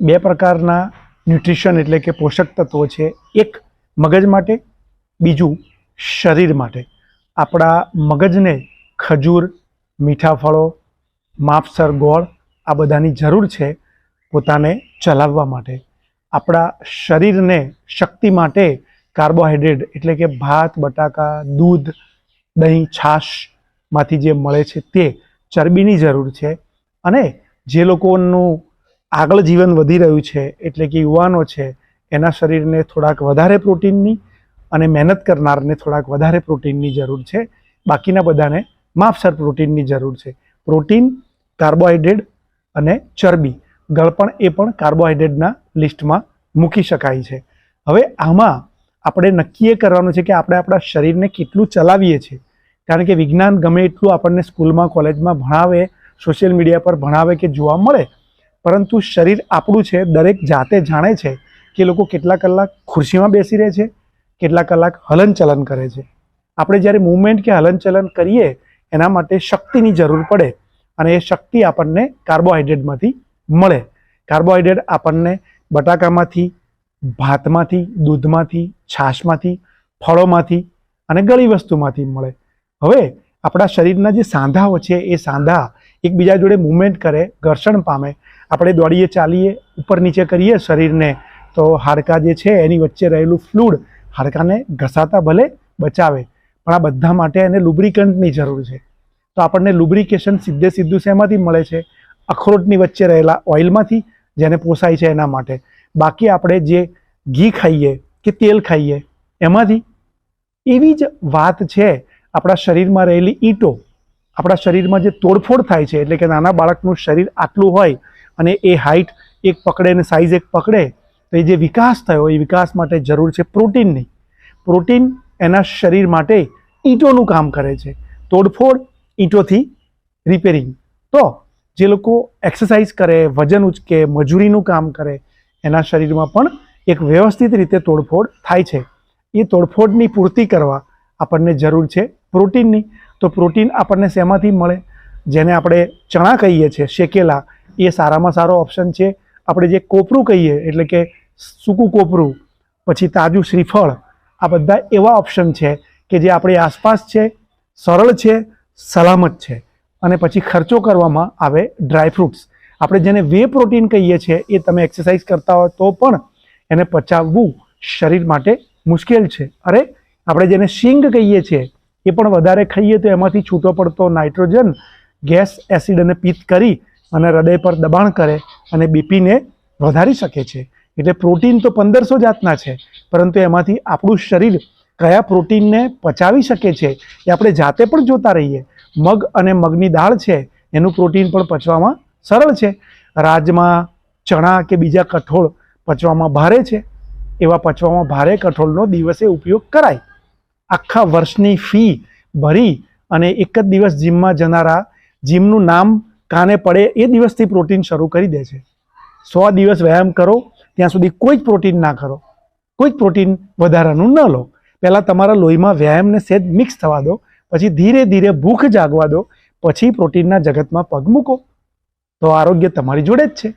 બે પ્રકારના ન્યુટ્રિશન એટલે કે પોષક તત્વો છે. એક મગજ માટે, બીજું શરીર માટે. આપણા મગજને ખજૂર મીઠા ફળો માપસર, ગોળ આ બધાની જરૂર છે પોતાને ચલાવવા માટે. આપણા શરીરને શક્તિ માટે કાર્બોહાઈડ્રેટ એટલે કે ભાત, બટાકા, દૂધ, દહીં છાશમાંથી જે મળે છે તે ચરબીની જરૂર છે. અને જે લોકોનું આગળ જીવન વધી રહ્યું છે, એટલે કે યુવાનો છે, એના શરીરને થોડાક વધારે પ્રોટીનની અને મહેનત કરનારને થોડાક વધારે પ્રોટીનની જરૂર છે. બાકીના બધાને માપસર પ્રોટીનની જરૂર છે. પ્રોટીન, કાર્બોહાઈડ્રેટ અને ચરબી. ગળપણ એ પણ કાર્બોહાઈડ્રેટના લિસ્ટમાં મૂકી શકાય છે. હવે આમાં આપણે નક્કી એ કરવાનું છે કે આપણે આપણા શરીરને કેટલું ચલાવીએ છીએ. કારણ કે વિજ્ઞાન ગમે એટલું આપણને સ્કૂલમાં, કોલેજમાં ભણાવે, સોશિયલ મીડિયા પર ભણાવે કે જોવા મળે પરંતુ શરીર આપણું છે, દરેક જાતે જાણે છે કે લોકો કેટલા કલાક ખુરશીમાં બેસી રહે છે, કેટલા કલાક હલનચલન કરે છે. આપણે જ્યારે મૂવમેન્ટ કે હલનચલન કરીએ, એના માટે શક્તિની જરૂર પડે અને એ શક્તિ આપણને કાર્બોહાઈડ્રેટમાંથી મળે. કાર્બોહાઈડ્રેટ આપણને બટાકામાંથી, ભાતમાંથી, દૂધમાંથી, છાશમાંથી, ફળોમાંથી અને ગળી વસ્તુમાંથી મળે. હવે આપણા શરીરના જે સાંધાઓ છે, એ સાંધા એકબીજા જોડે મૂવમેન્ટ કરે, ઘર્ષણ પામે આપણે દોડીએ, ચાલીએ, ઉપર નીચે કરીએ શરીરને, તો હાડકાં જે છે એની વચ્ચે રહેલું ફ્લૂડ હાડકાને ઘસાતા ભલે બચાવે. પણ આ બધા માટે એને લુબ્રિકન્ટની જરૂર છે. તો આપણને લુબ્રિકેશન સીધે સીધું શેમાંથી મળે છે? અખરોટની વચ્ચે રહેલા ઓઇલમાંથી, જેને પોસાય છે એના માટે. બાકી આપણે જે ઘી ખાઈએ કે તેલ ખાઈએ, એમાંથી એવી જ વાત છે આપણા શરીરમાં રહેલી ઈંટો. આપણા શરીરમાં જે તોડફોડ થાય છે, એટલે કે નાના બાળકનું શરીર આટલું હોય અને એ હાઇટ એક પકડે અને સાઇઝ એક પકડે, તો એ જે વિકાસ થયો, એ વિકાસ માટે જરૂર છે પ્રોટીનની. પ્રોટીન એના શરીર માટે ઈંટોનું કામ કરે છે. તોડફોડ ઈંટોથી રિપેરિંગ તો જે લોકો એક્સરસાઇઝ કરે, વજન ઉચકે, મજૂરીનું કામ કરે, એના શરીરમાં પણ એક વ્યવસ્થિત રીતે તોડફોડ થાય છે. એ તોડફોડની પૂર્તિ કરવા આપણને જરૂર છે પ્રોટીનની. તો પ્રોટીન આપણને શેમાંથી મળે? જેને આપણે ચણા કહીએ છીએ, શેકેલા. એ સારામાં સારો ઓપ્શન છે. આપણે જે કોપરું કહીએ, એટલે કે સૂકું કોપરું, પછી તાજું શ્રીફળ, આ બધા એવા ઓપ્શન છે કે જે આપણી આસપાસ છે, સરળ છે, સલામત છે. અને પછી ખર્ચો કરવામાં આવે ડ્રાયફ્રૂટ્સ આપણે જેને વે પ્રોટીન કહીએ છીએ, એ તમે એક્સરસાઇઝ કરતા હોય તો પણ એને પચાવવું શરીર માટે મુશ્કેલ છે. અરે, આપણે જેને શીંગ કહીએ છીએ, એ પણ વધારે ખાઈએ તો એમાંથી છૂટો પડતો નાઇટ્રોજન ગેસ એસિડ અને પિત્ત કરી અને હૃદય પર દબાણ કરે અને બીપીને વધારી શકે છે. એટલે પ્રોટીન તો પંદરસો જાતના છે, પરંતુ એમાંથી આપણું શરીર કયા પ્રોટીનને પચાવી શકે છે એ આપણે જાતે પણ જોતા રહીએ. મગ અને મગની દાળ છે, એનું પ્રોટીન પણ પચવામાં સરળ છે. રાજમાં ચણા કે બીજા કઠોળ પચવામાં ભારે છે, એવા પચવામાં ભારે કઠોળનો દિવસે ઉપયોગ કરાય. આખા વર્ષની ફી ભરી અને એક જ દિવસ જીમમાં જનારા જીમનું નામ કાને પડે એ દિવસથી પ્રોટીન શરૂ કરી દે છે. સો દિવસ વ્યાયામ કરો, ત્યાં સુધી કોઈ જ પ્રોટીન ના કરો. કોઈ જ પ્રોટીન વધારાનું ન લો. પહેલાં તમારા લોહીમાં વ્યાયામને સહેજ મિક્સ થવા દો, પછી ધીરે ધીરે ભૂખ જાગવા દો, પછી પ્રોટીનના જગતમાં પગ મૂકો. તો આરોગ્ય તમારી જોડે જ છે.